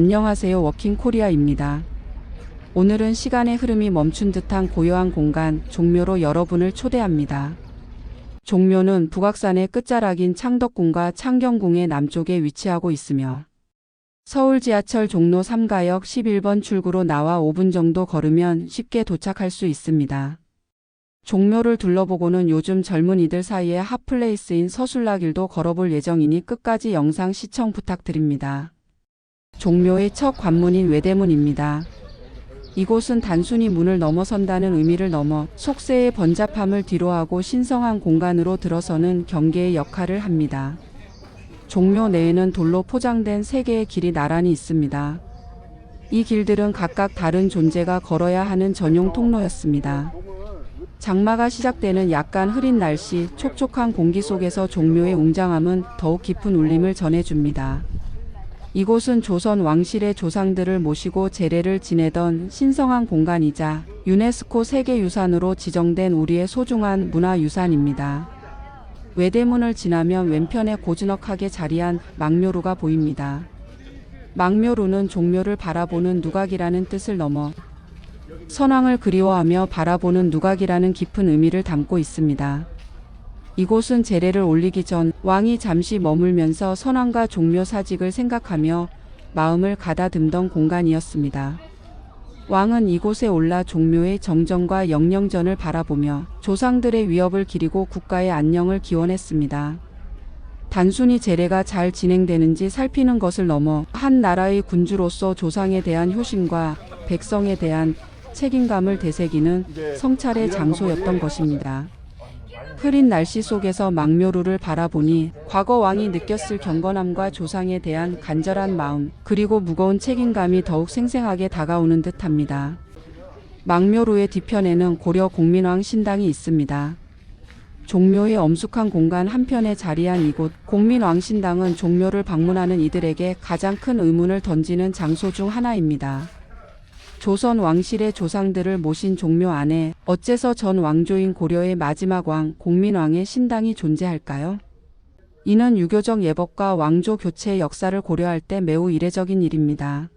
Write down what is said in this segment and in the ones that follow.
안녕하세요 워킹 코리아입니다. 오늘은 시간의 흐름이 멈춘 듯한 고요한 공간 종묘로 여러분을 초대합니다. 종묘는 북악산의 끝자락인 창덕궁과 창경궁의 남쪽에 위치하고 있으며 서울 지하철 종로 3가역 11번 출구로 나와 5분 정도 걸으면 쉽게 도착할 수 있습니다. 종묘를 둘러보고는 요즘 젊은이들 사이에 핫플레이스인 서술라길도 걸어볼 예정이니 끝까지 영상 시청 부탁드립니다. 종묘의 첫 관문인 외대문입니다. 이곳은 단순히 문을 넘어선다는 의미를 넘어 속세의 번잡함을 뒤로하고 신성한 공간으로 들어서는 경계의 역할을 합니다. 종묘 내에는 돌로 포장된 세 개의 길이 나란히 있습니다. 이 길들은 각각 다른 존재가 걸어야 하는 전용 통로였습니다. 장마가 시작되는 약간 흐린 날씨, 촉촉한 공기 속에서 종묘의 웅장함은 더욱 깊은 울림을 전해줍니다. 이곳은 조선 왕실의 조상들을 모시고 제례를 지내던 신성한 공간이자 유네스코 세계유산으로 지정된 우리의 소중한 문화유산입니다. 외대문을 지나면 왼편에 고즈넉하게 자리한 망묘루가 보입니다. 망묘루는 종묘를 바라보는 누각이라는 뜻을 넘어 선왕을 그리워하며 바라보는 누각이라는 깊은 의미를 담고 있습니다. 이곳은 제례를 올리기 전 왕이 잠시 머물면서 선왕과 종묘 사직을 생각하며 마음을 가다듬던 공간이었습니다. 왕은 이곳에 올라 종묘의 정정과 영령전을 바라보며 조상들의 위협을 기리고 국가의 안녕을 기원했습니다. 단순히 제례가 잘 진행되는지 살피는 것을 넘어 한 나라의 군주로서 조상에 대한 효심과 백성에 대한 책임감을 되새기는 성찰의 장소였던 것입니다. 흐린 날씨 속에서 망묘루를 바라보니 과거 왕이 느꼈을 경건함과 조상에 대한 간절한 마음 그리고 무거운 책임감이 더욱 생생하게 다가오는 듯합니다. 망묘루의 뒤편에는 고려 공민왕 신당이 있습니다. 종묘의 엄숙한 공간 한편에 자리한 이곳 공민왕 신당은 종묘를 방문하는 이들에게 가장 큰 의문을 던지는 장소 중 하나입니다. 조선 왕실의 조상들을 모신 종묘 안에 어째서 전 왕조인 고려의 마지막 왕 공민왕의 신당이 존재할까요? 이는 유교적 예법과 왕조 교체의 역사를 고려할 때 매우 이례적인 일입니다.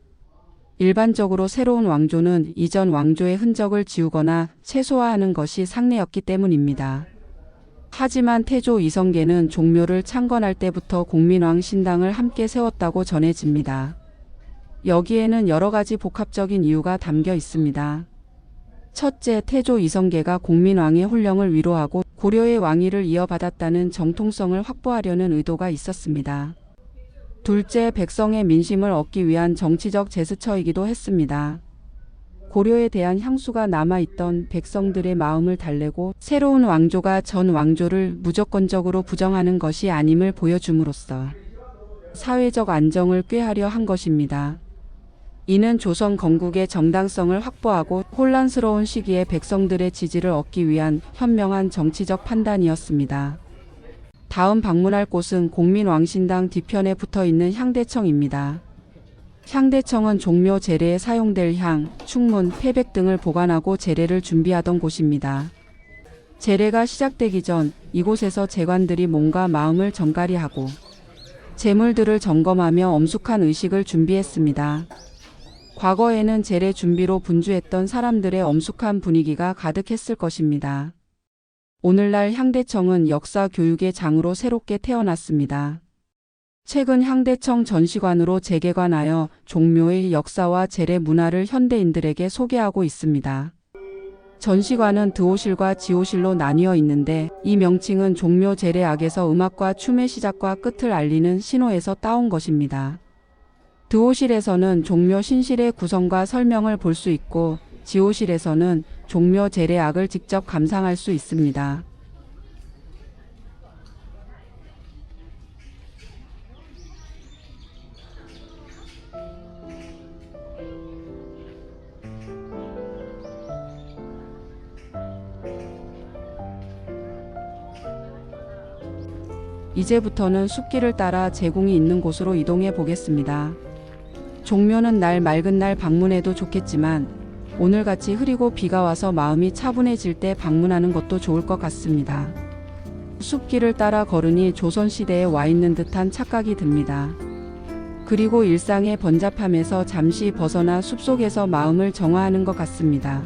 일반적으로 새로운 왕조는 이전 왕조의 흔적을 지우거나 최소화하는 것이 상례였기 때문입니다. 하지만 태조 이성계는 종묘를 창건할 때부터 공민왕 신당을 함께 세웠다고 전해집니다. 여기에는 여러 가지 복합적인 이유가 담겨 있습니다. 첫째, 태조 이성계가 공민왕의 혼령을 위로하고 고려의 왕위를 이어받았다는 정통성을 확보하려는 의도가 있었습니다. 둘째, 백성의 민심을 얻기 위한 정치적 제스처이기도 했습니다. 고려에 대한 향수가 남아있던 백성들의 마음을 달래고 새로운 왕조가 전 왕조를 무조건적으로 부정하는 것이 아님을 보여줌으로써 사회적 안정을 꾀하려 한 것입니다. 이는 조선 건국의 정당성을 확보하고 혼란스러운 시기에 백성들의 지지를 얻기 위한 현명한 정치적 판단이었습니다. 다음 방문할 곳은 공민왕신당 뒤편에 붙어 있는 향대청입니다. 향대청은 종묘 제례에 사용될 향, 충문, 패백 등을 보관하고 제례를 준비하던 곳입니다. 제례가 시작되기 전 이곳에서 재관들이 몸과 마음을 정갈이하고 재물들을 점검하며 엄숙한 의식을 준비했습니다. 과거에는 제례 준비로 분주했던 사람들의 엄숙한 분위기가 가득했을 것입니다. 오늘날 향대청은 역사 교육의 장으로 새롭게 태어났습니다. 최근 향대청 전시관으로 재개관하여 종묘의 역사와 제례 문화를 현대인들에게 소개하고 있습니다. 전시관은 드호실과 지호실로 나뉘어 있는데 이 명칭은 종묘 제례악에서 음악과 춤의 시작과 끝을 알리는 신호에서 따온 것입니다. 드호실에서는 종묘 신실의 구성과 설명을 볼 수 있고 지호실에서는 종묘 제례악을 직접 감상할 수 있습니다. 이제부터는 숲길을 따라 제궁이 있는 곳으로 이동해 보겠습니다. 종묘는 날 맑은 날 방문해도 좋겠지만 오늘같이 흐리고 비가 와서 마음이 차분해질 때 방문하는 것도 좋을 것 같습니다. 숲길을 따라 걸으니 조선시대에 와 있는 듯한 착각이 듭니다. 그리고 일상의 번잡함에서 잠시 벗어나 숲속에서 마음을 정화하는 것 같습니다.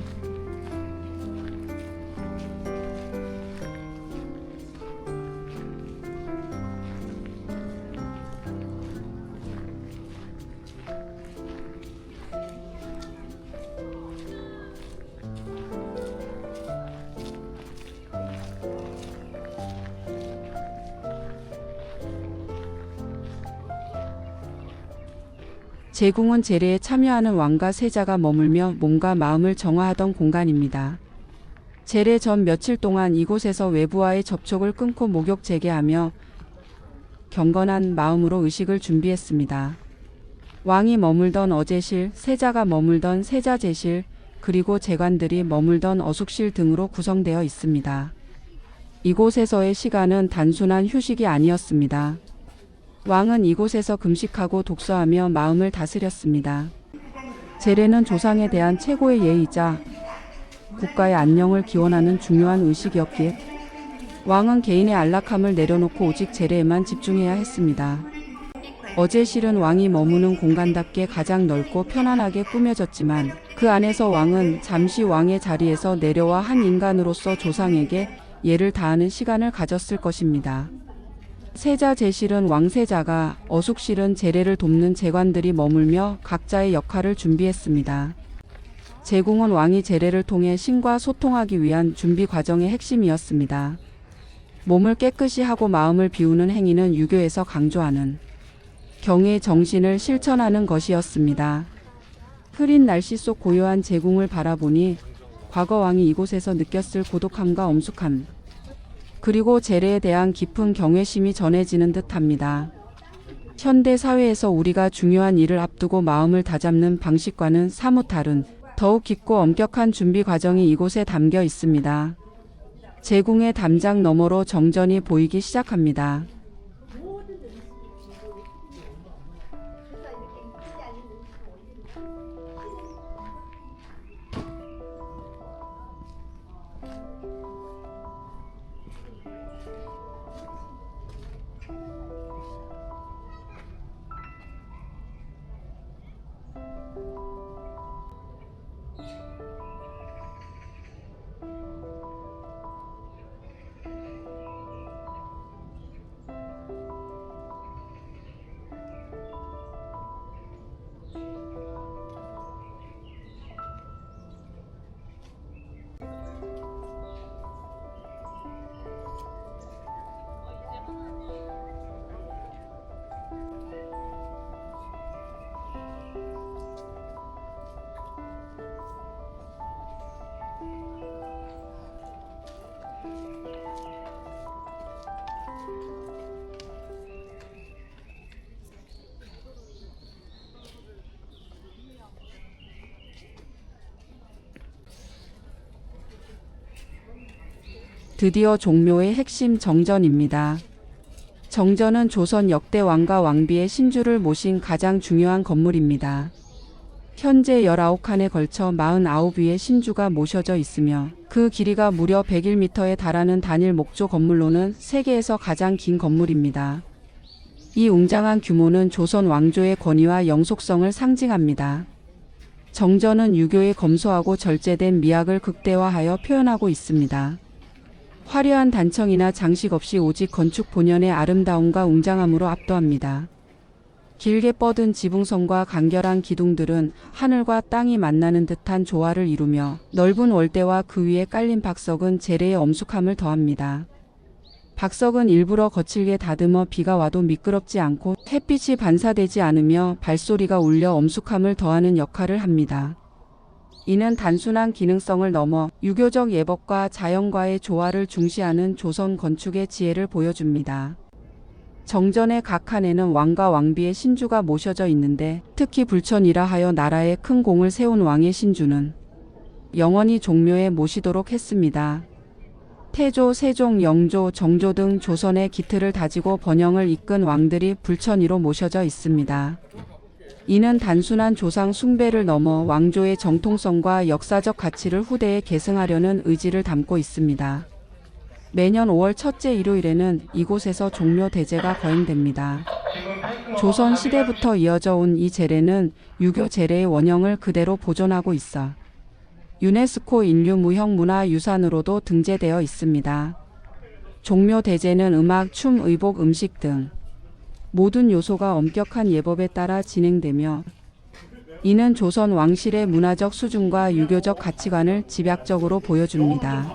제궁은 제례에 참여하는 왕과 세자가 머물며 몸과 마음을 정화하던 공간입니다. 제례 전 며칠 동안 이곳에서 외부와의 접촉을 끊고 목욕 재개하며 경건한 마음으로 의식을 준비했습니다. 왕이 머물던 어제실, 세자가 머물던 세자제실, 그리고 재관들이 머물던 어숙실 등으로 구성되어 있습니다. 이곳에서의 시간은 단순한 휴식이 아니었습니다. 왕은 이곳에서 금식하고 독서하며 마음을 다스렸습니다. 제례는 조상에 대한 최고의 예의이자 국가의 안녕을 기원하는 중요한 의식이었기에 왕은 개인의 안락함을 내려놓고 오직 제례에만 집중해야 했습니다. 어제 실은 왕이 머무는 공간답게 가장 넓고 편안하게 꾸며졌지만 그 안에서 왕은 잠시 왕의 자리에서 내려와 한 인간으로서 조상에게 예를 다하는 시간을 가졌을 것입니다. 세자 제실은 왕세자가 어숙실은 제례를 돕는 제관들이 머물며 각자의 역할을 준비했습니다. 제궁은 왕이 제례를 통해 신과 소통하기 위한 준비 과정의 핵심이었습니다. 몸을 깨끗이 하고 마음을 비우는 행위는 유교에서 강조하는 경의 정신을 실천하는 것이었습니다. 흐린 날씨 속 고요한 제궁을 바라보니 과거 왕이 이곳에서 느꼈을 고독함과 엄숙함, 그리고 제례에 대한 깊은 경외심이 전해지는 듯합니다. 현대 사회에서 우리가 중요한 일을 앞두고 마음을 다잡는 방식과는 사뭇 다른 더욱 깊고 엄격한 준비 과정이 이곳에 담겨 있습니다. 제궁의 담장 너머로 정전이 보이기 시작합니다. 드디어 종묘의 핵심 정전입니다. 정전은 조선 역대 왕과 왕비의 신주를 모신 가장 중요한 건물입니다. 현재 19칸에 걸쳐 49위의 신주가 모셔져 있으며 그 길이가 무려 101m에 달하는 단일 목조 건물로는 세계에서 가장 긴 건물입니다. 이 웅장한 규모는 조선 왕조의 권위와 영속성을 상징합니다. 정전은 유교의 검소하고 절제된 미학을 극대화하여 표현하고 있습니다. 화려한 단청이나 장식 없이 오직 건축 본연의 아름다움과 웅장함으로 압도합니다. 길게 뻗은 지붕선과 간결한 기둥들은 하늘과 땅이 만나는 듯한 조화를 이루며 넓은 월대와 그 위에 깔린 박석은 재래의 엄숙함을 더합니다. 박석은 일부러 거칠게 다듬어 비가 와도 미끄럽지 않고 햇빛이 반사되지 않으며 발소리가 울려 엄숙함을 더하는 역할을 합니다. 이는 단순한 기능성을 넘어 유교적 예법과 자연과의 조화를 중시하는 조선 건축의 지혜를 보여줍니다. 정전의 각 칸에는 왕과 왕비의 신주가 모셔져 있는데 특히 불천이라 하여 나라에 큰 공을 세운 왕의 신주는 영원히 종묘에 모시도록 했습니다. 태조, 세종, 영조, 정조 등 조선의 기틀을 다지고 번영을 이끈 왕들이 불천이로 모셔져 있습니다. 이는 단순한 조상 숭배를 넘어 왕조의 정통성과 역사적 가치를 후대에 계승하려는 의지를 담고 있습니다. 매년 5월 첫째 일요일에는 이곳에서 종묘 대제가 거행됩니다. 조선 시대부터 이어져 온이 재래는 유교 재래의 원형을 그대로 보존하고 있어 유네스코 인류 무형 문화 유산으로도 등재되어 있습니다. 종묘 대제는 음악, 춤, 의복, 음식 등 모든 요소가 엄격한 예법에 따라 진행되며 이는 조선 왕실의 문화적 수준과 유교적 가치관을 집약적으로 보여줍니다.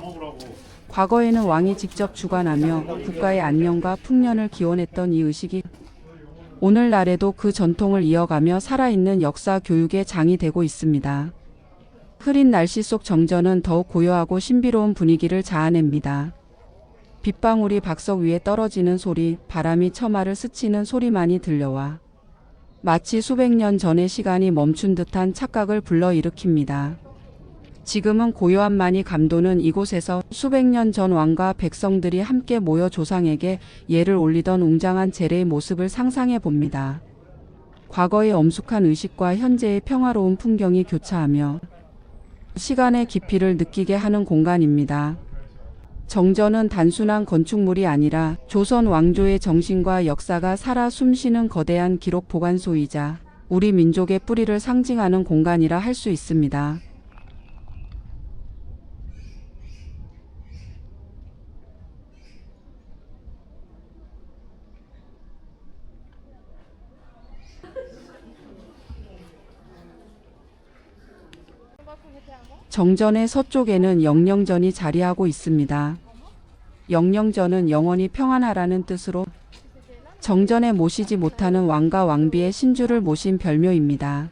과거에는 왕이 직접 주관하며 국가의 안녕과 풍년을 기원했던 이 의식이 오늘날에도 그 전통을 이어가며 살아있는 역사 교육의 장이 되고 있습니다. 흐린 날씨 속 정전은 더욱 고요하고 신비로운 분위기를 자아냅니다. 빗방울이 박석 위에 떨어지는 소리, 바람이 처마를 스치는 소리만이 들려와 마치 수백 년 전의 시간이 멈춘 듯한 착각을 불러일으킵니다. 지금은 고요함만이 감도는 이곳에서 수백 년 전 왕과 백성들이 함께 모여 조상에게 예를 올리던 웅장한 제례의 모습을 상상해 봅니다. 과거의 엄숙한 의식과 현재의 평화로운 풍경이 교차하며 시간의 깊이를 느끼게 하는 공간입니다. 정전은 단순한 건축물이 아니라 조선 왕조의 정신과 역사가 살아 숨쉬는 거대한 기록 보관소이자 우리 민족의 뿌리를 상징하는 공간이라 할 수 있습니다. 정전의 서쪽에는 영령전이 자리하고 있습니다. 영령전은 영원히 평안하라는 뜻으로 정전에 모시지 못하는 왕과 왕비의 신주를 모신 별묘입니다.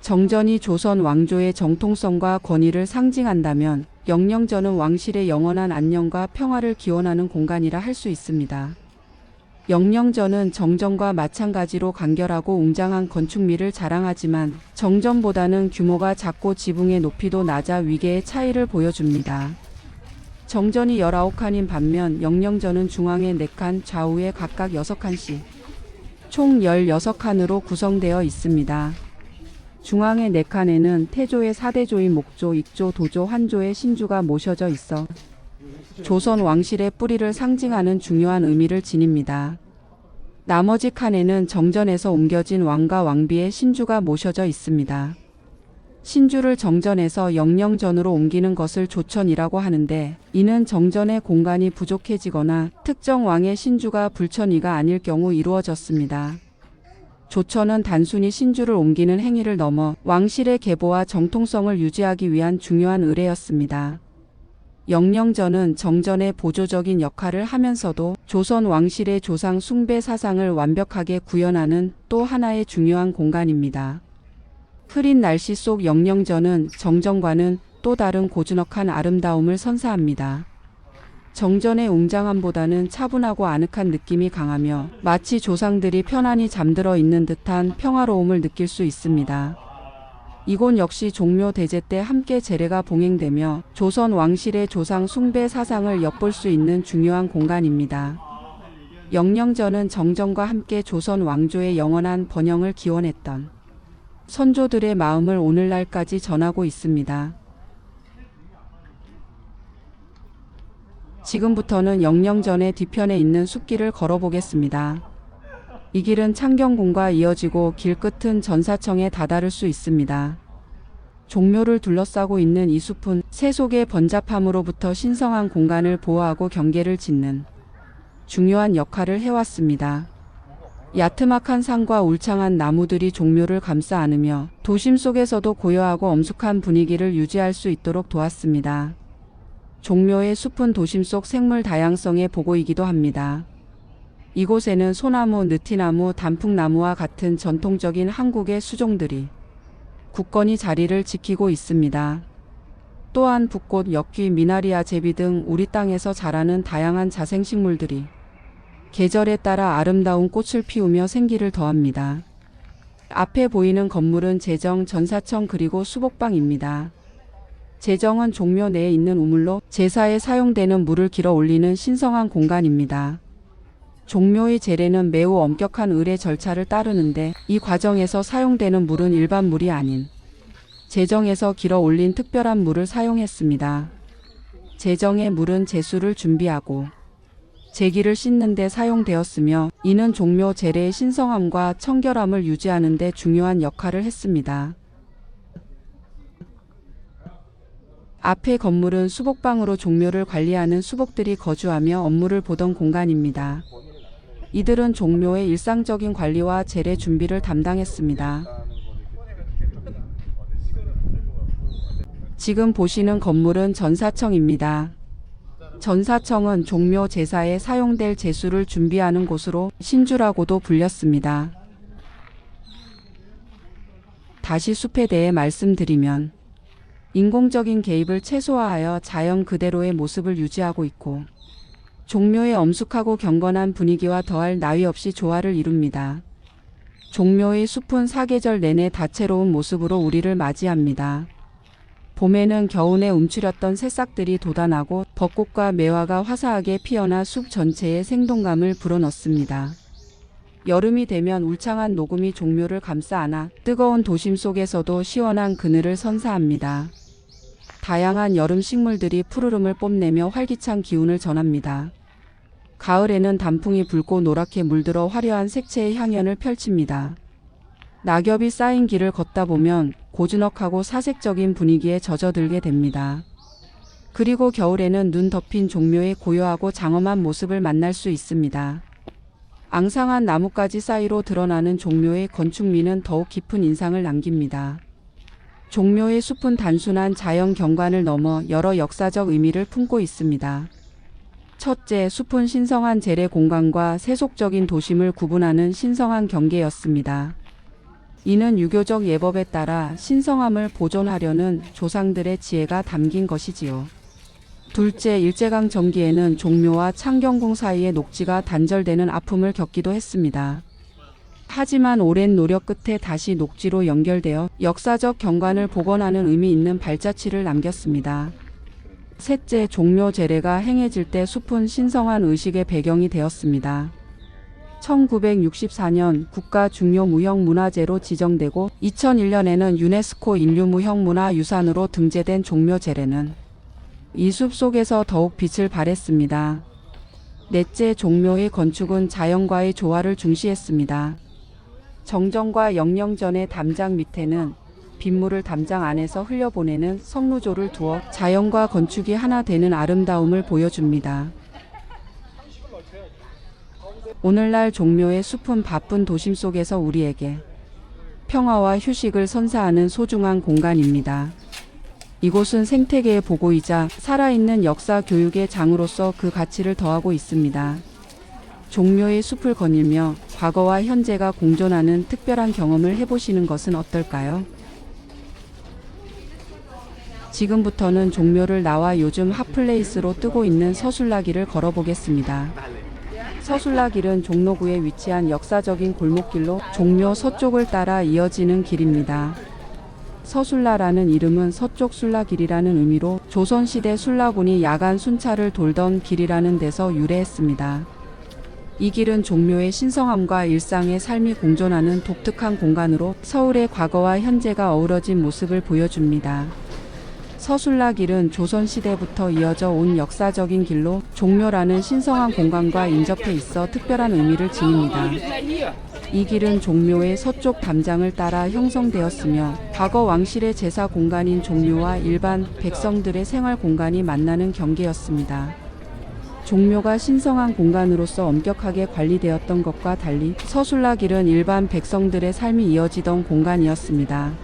정전이 조선 왕조의 정통성과 권위를 상징한다면 영령전은 왕실의 영원한 안녕과 평화를 기원하는 공간이라 할 수 있습니다. 영령전은 정전과 마찬가지로 간결하고 웅장한 건축미를 자랑하지만 정전보다는 규모가 작고 지붕의 높이도 낮아 위계의 차이를 보여줍니다. 정전이 19칸인 반면 영령전은 중앙에 4칸, 좌우에 각각 6칸씩 총 16칸으로 구성되어 있습니다. 중앙의 4칸에는 태조의 4대조인 목조, 익조, 도조, 환조의 신주가 모셔져 있어 조선 왕실의 뿌리를 상징하는 중요한 의미를 지닙니다. 나머지 칸에는 정전에서 옮겨진 왕과 왕비의 신주가 모셔져 있습니다. 신주를 정전에서 영령전으로 옮기는 것을 조천이라고 하는데 이는 정전의 공간이 부족해지거나 특정 왕의 신주가 불천이가 아닐 경우 이루어졌습니다. 조천은 단순히 신주를 옮기는 행위를 넘어 왕실의 계보와 정통성을 유지하기 위한 중요한 의례였습니다. 영령전은 정전의 보조적인 역할을 하면서도 조선 왕실의 조상 숭배 사상을 완벽하게 구현하는 또 하나의 중요한 공간입니다. 흐린 날씨 속 영령전은 정전과는 또 다른 고즈넉한 아름다움을 선사합니다. 정전의 웅장함보다는 차분하고 아늑한 느낌이 강하며 마치 조상들이 편안히 잠들어 있는 듯한 평화로움을 느낄 수 있습니다. 이곳 역시 종묘 대제 때 함께 제례가 봉행되며 조선 왕실의 조상 숭배 사상을 엿볼 수 있는 중요한 공간입니다. 영령전은 정전과 함께 조선 왕조의 영원한 번영을 기원했던 선조들의 마음을 오늘날까지 전하고 있습니다. 지금부터는 영령전의 뒤편에 있는 숲길을 걸어보겠습니다. 이 길은 창경궁과 이어지고 길 끝은 전사청에 다다를 수 있습니다. 종묘를 둘러싸고 있는 이 숲은 세속의 번잡함으로부터 신성한 공간을 보호하고 경계를 짓는 중요한 역할을 해왔습니다. 야트막한 산과 울창한 나무들이 종묘를 감싸 안으며 도심 속에서도 고요하고 엄숙한 분위기를 유지할 수 있도록 도왔습니다. 종묘의 숲은 도심 속 생물 다양성의 보고이기도 합니다. 이곳에는 소나무, 느티나무, 단풍나무와 같은 전통적인 한국의 수종들이 굳건히 자리를 지키고 있습니다. 또한 붓꽃, 엽귀, 미나리아 제비 등 우리 땅에서 자라는 다양한 자생식물들이 계절에 따라 아름다운 꽃을 피우며 생기를 더합니다. 앞에 보이는 건물은 재정, 전사청 그리고 수복방입니다. 재정은 종묘 내에 있는 우물로 제사에 사용되는 물을 길어 올리는 신성한 공간입니다. 종묘의 제례는 매우 엄격한 의례 절차를 따르는데 이 과정에서 사용되는 물은 일반 물이 아닌 재정에서 길어 올린 특별한 물을 사용했습니다. 재정의 물은 제수를 준비하고 제기를 씻는 데 사용되었으며 이는 종묘 재래의 신성함과 청결함을 유지하는 데 중요한 역할을 했습니다. 앞의 건물은 수복방으로 종묘를 관리하는 수복들이 거주하며 업무를 보던 공간입니다. 이들은 종묘의 일상적인 관리와 재래 준비를 담당했습니다. 지금 보시는 건물은 전사청입니다. 전사청은 종묘 제사에 사용될 제수를 준비하는 곳으로 신주라고도 불렸습니다. 다시 숲에 대해 말씀드리면 인공적인 개입을 최소화하여 자연 그대로의 모습을 유지하고 있고 종묘의 엄숙하고 경건한 분위기와 더할 나위 없이 조화를 이룹니다. 종묘의 숲은 사계절 내내 다채로운 모습으로 우리를 맞이합니다. 봄에는 겨우내 움츠렸던 새싹들이 돋아나고 벚꽃과 매화가 화사하게 피어나 숲 전체에 생동감을 불어넣습니다. 여름이 되면 울창한 녹음이 종묘를 감싸 안아 뜨거운 도심 속에서도 시원한 그늘을 선사합니다. 다양한 여름 식물들이 푸르름을 뽐내며 활기찬 기운을 전합니다. 가을에는 단풍이 붉고 노랗게 물들어 화려한 색채의 향연을 펼칩니다. 낙엽이 쌓인 길을 걷다 보면 고즈넉하고 사색적인 분위기에 젖어들게 됩니다. 그리고 겨울에는 눈 덮인 종묘의 고요하고 장엄한 모습을 만날 수 있습니다. 앙상한 나뭇가지 사이로 드러나는 종묘의 건축미는 더욱 깊은 인상을 남깁니다. 종묘의 숲은 단순한 자연 경관을 넘어 여러 역사적 의미를 품고 있습니다. 첫째, 숲은 신성한 재래 공간과 세속적인 도심을 구분하는 신성한 경계였습니다. 이는 유교적 예법에 따라 신성함을 보존하려는 조상들의 지혜가 담긴 것이지요. 둘째, 일제강 전기에는 종묘와 창경궁 사이의 녹지가 단절되는 아픔을 겪기도 했습니다. 하지만 오랜 노력 끝에 다시 녹지로 연결되어 역사적 경관을 복원하는 의미 있는 발자취를 남겼습니다. 셋째, 종묘 재래가 행해질 때 숲은 신성한 의식의 배경이 되었습니다. 1964년 국가 중요 무형 문화재로 지정되고 2001년에는 유네스코 인류 무형 문화유산으로 등재된 종묘 재래는 이 숲 속에서 더욱 빛을 발했습니다. 넷째 종묘의 건축은 자연과의 조화를 중시했습니다. 정정과 영령전의 담장 밑에는 빗물을 담장 안에서 흘려보내는 석루조를 두어 자연과 건축이 하나 되는 아름다움을 보여줍니다. 오늘날 종묘의 숲은 바쁜 도심 속에서 우리에게 평화와 휴식을 선사하는 소중한 공간입니다. 이곳은 생태계의 보고이자 살아있는 역사 교육의 장으로서 그 가치를 더하고 있습니다. 종묘의 숲을 거닐며 과거와 현재가 공존하는 특별한 경험을 해보시는 것은 어떨까요? 지금부터는 종묘를 나와 요즘 핫플레이스로 뜨고 있는 서술나기를 걸어보겠습니다. 서술나길은 종로구에 위치한 역사적인 골목길로 종묘 서쪽을 따라 이어지는 길입니다. 서술라라는 이름은 서쪽 술라길이라는 의미로 조선시대 술라군이 야간 순찰을 돌던 길이라는 데서 유래했습니다. 이 길은 종묘의 신성함과 일상의 삶이 공존하는 독특한 공간으로 서울의 과거와 현재가 어우러진 모습을 보여줍니다. 서술라 길은 조선시대부터 이어져 온 역사적인 길로 종묘라는 신성한 공간과 인접해 있어 특별한 의미를 지닙니다. 이 길은 종묘의 서쪽 담장을 따라 형성되었으며 과거 왕실의 제사 공간인 종묘와 일반 백성들의 생활 공간이 만나는 경계였습니다. 종묘가 신성한 공간으로서 엄격하게 관리되었던 것과 달리 서술라 길은 일반 백성들의 삶이 이어지던 공간이었습니다.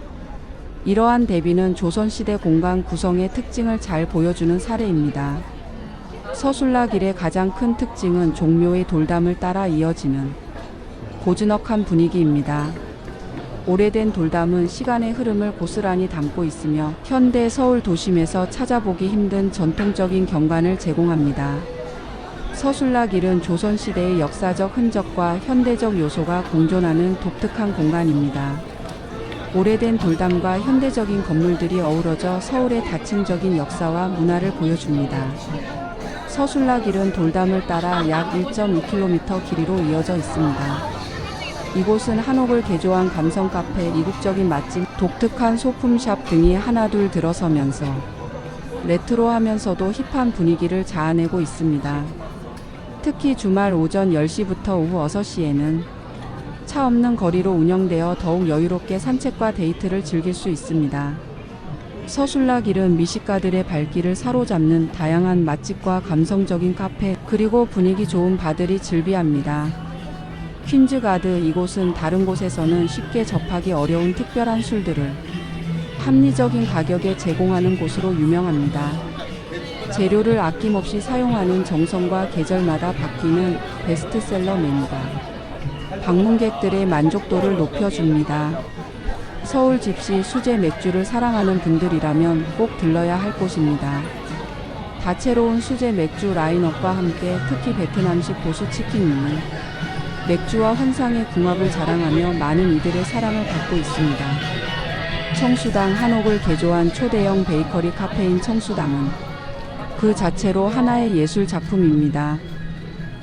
이러한 대비는 조선시대 공간 구성의 특징을 잘 보여주는 사례입니다. 서술라 길의 가장 큰 특징은 종묘의 돌담을 따라 이어지는 고즈넉한 분위기입니다. 오래된 돌담은 시간의 흐름을 고스란히 담고 있으며 현대 서울 도심에서 찾아보기 힘든 전통적인 경관을 제공합니다. 서술라 길은 조선시대의 역사적 흔적과 현대적 요소가 공존하는 독특한 공간입니다. 오래된 돌담과 현대적인 건물들이 어우러져 서울의 다층적인 역사와 문화를 보여줍니다. 서술라 길은 돌담을 따라 약 1.2km 길이로 이어져 있습니다. 이곳은 한옥을 개조한 감성 카페, 이국적인 맛집, 독특한 소품샵 등이 하나둘 들어서면서 레트로하면서도 힙한 분위기를 자아내고 있습니다. 특히 주말 오전 10시부터 오후 6시에는 차 없는 거리로 운영되어 더욱 여유롭게 산책과 데이트를 즐길 수 있습니다. 서술락일은 미식가들의 발길을 사로잡는 다양한 맛집과 감성적인 카페, 그리고 분위기 좋은 바들이 즐비합니다. 퀸즈가드 이곳은 다른 곳에서는 쉽게 접하기 어려운 특별한 술들을 합리적인 가격에 제공하는 곳으로 유명합니다. 재료를 아낌없이 사용하는 정성과 계절마다 바뀌는 베스트셀러 메뉴가 방문객들의 만족도를 높여줍니다. 서울 집시 수제 맥주를 사랑하는 분들이라면 꼭 들러야 할 곳입니다. 다채로운 수제 맥주 라인업과 함께 특히 베트남식 보수 치킨은 맥주와 환상의 궁합을 자랑하며 많은 이들의 사랑을 받고 있습니다. 청수당 한옥을 개조한 초대형 베이커리 카페인 청수당은 그 자체로 하나의 예술 작품입니다.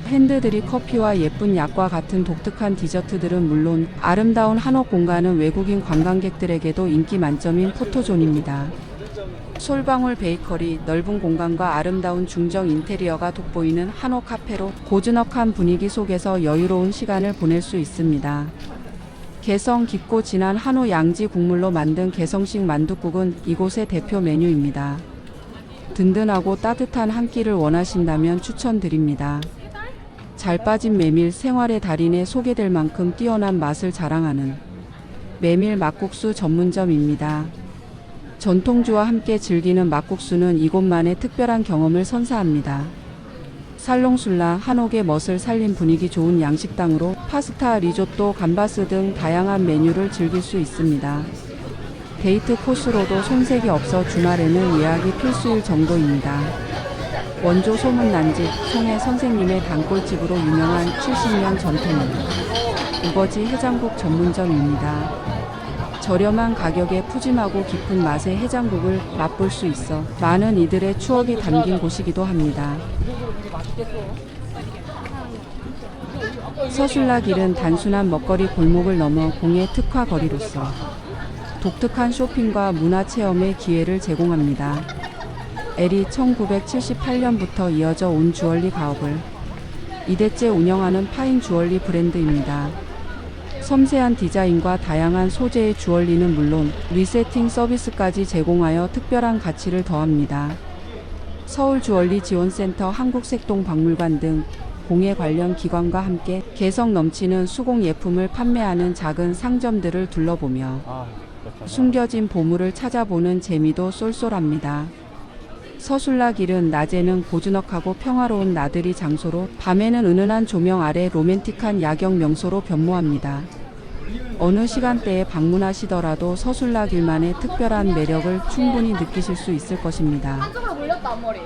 핸드드립 커피와 예쁜 약과 같은 독특한 디저트들은 물론 아름다운 한옥 공간은 외국인 관광객들에게도 인기 만점인 포토존입니다. 솔방울 베이커리 넓은 공간과 아름다운 중정 인테리어가 돋보이는 한옥 카페로 고즈넉한 분위기 속에서 여유로운 시간을 보낼 수 있습니다. 개성 깊고 진한 한우 양지 국물로 만든 개성식 만둣국은 이곳의 대표 메뉴입니다. 든든하고 따뜻한 한 끼를 원하신다면 추천드립니다. 잘 빠진 메밀 생활의 달인에 소개될 만큼 뛰어난 맛을 자랑하는 메밀 막국수 전문점입니다. 전통주와 함께 즐기는 막국수는 이곳만의 특별한 경험을 선사합니다. 살롱술라 한옥의 멋을 살린 분위기 좋은 양식당으로 파스타, 리조또, 감바스 등 다양한 메뉴를 즐길 수 있습니다. 데이트 코스로도 손색이 없어 주말에는 예약이 필수일 정도입니다. 원조 소문난 집 송해 선생님의 단골집으로 유명한 70년 전통의 우거지 해장국 전문점입니다. 저렴한 가격에 푸짐하고 깊은 맛의 해장국을 맛볼 수 있어 많은 이들의 추억이 담긴 곳이기도 합니다. 서술락일은 단순한 먹거리 골목을 넘어 공예 특화 거리로서 독특한 쇼핑과 문화 체험의 기회를 제공합니다. 엘이 1978년부터 이어져 온 주얼리 가업을 이대째 운영하는 파인 주얼리 브랜드입니다. 섬세한 디자인과 다양한 소재의 주얼리는 물론 리세팅 서비스까지 제공하여 특별한 가치를 더합니다. 서울 주얼리 지원센터 한국색동 박물관 등 공예 관련 기관과 함께 개성 넘치는 수공 예품을 판매하는 작은 상점들을 둘러보며. 숨겨진 보물을 찾아보는 재미도 쏠쏠합니다. 서술락일은 낮에는 고즈넉하고 평화로운 나들이 장소로 밤에는 은은한 조명 아래 로맨틱한 야경 명소로 변모합니다. 어느 시간대에 방문하시더라도 서술락일만의 특별한 매력을 충분히 느끼실 수 있을 것입니다. 한쪽으로 몰렸다 앞머리.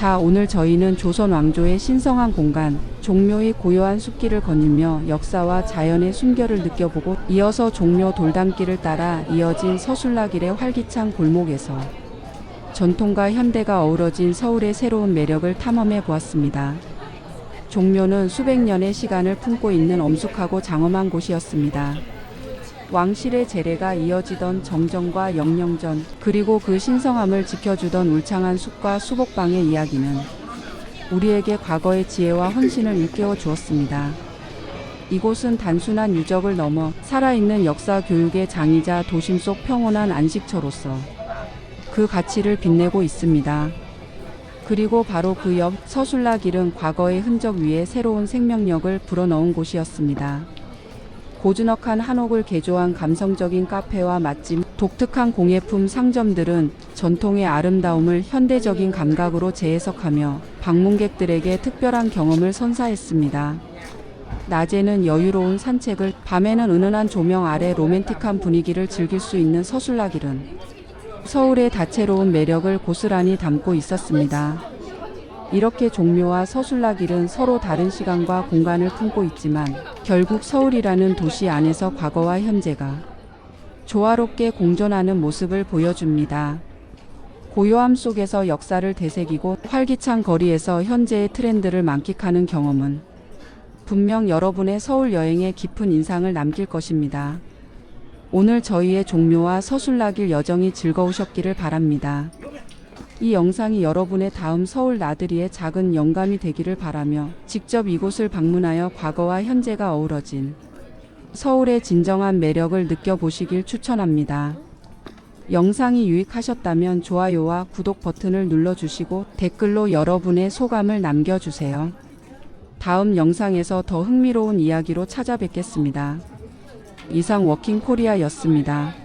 자, 오늘 저희는 조선 왕조의 신성한 공간, 종묘의 고요한 숲길을 거닐며 역사와 자연의 숨결을 느껴보고 이어서 종묘 돌담길을 따라 이어진 서술락일의 활기찬 골목에서 전통과 현대가 어우러진 서울의 새로운 매력을 탐험해 보았습니다. 종묘는 수백 년의 시간을 품고 있는 엄숙하고 장엄한 곳이었습니다. 왕실의 재래가 이어지던 정정과 영령전 그리고 그 신성함을 지켜주던 울창한 숲과 수복방의 이야기는 우리에게 과거의 지혜와 헌신을 일깨워 주었습니다. 이곳은 단순한 유적을 넘어 살아있는 역사 교육의 장이자 도심 속 평온한 안식처로서 그 가치를 빛내고 있습니다. 그리고 바로 그 옆 서술락일은 과거의 흔적 위에 새로운 생명력을 불어넣은 곳이었습니다. 고즈넉한 한옥을 개조한 감성적인 카페와 맛집, 독특한 공예품 상점들은 전통의 아름다움을 현대적인 감각으로 재해석하며 방문객들에게 특별한 경험을 선사했습니다. 낮에는 여유로운 산책을, 밤에는 은은한 조명 아래 로맨틱한 분위기를 즐길 수 있는 서술락일은 서울의 다채로운 매력을 고스란히 담고 있었습니다. 이렇게 종묘와 서술락일은 서로 다른 시간과 공간을 품고 있지만 결국 서울이라는 도시 안에서 과거와 현재가 조화롭게 공존하는 모습을 보여줍니다. 고요함 속에서 역사를 되새기고 활기찬 거리에서 현재의 트렌드를 만끽하는 경험은 분명 여러분의 서울 여행에 깊은 인상을 남길 것입니다. 오늘 저희의 종묘와 서술락일 여정이 즐거우셨기를 바랍니다. 이 영상이 여러분의 다음 서울 나들이의 작은 영감이 되기를 바라며 직접 이곳을 방문하여 과거와 현재가 어우러진 서울의 진정한 매력을 느껴보시길 추천합니다. 영상이 유익하셨다면 좋아요와 구독 버튼을 눌러주시고 댓글로 여러분의 소감을 남겨주세요. 다음 영상에서 더 흥미로운 이야기로 찾아뵙겠습니다. 이상 워킹 코리아였습니다.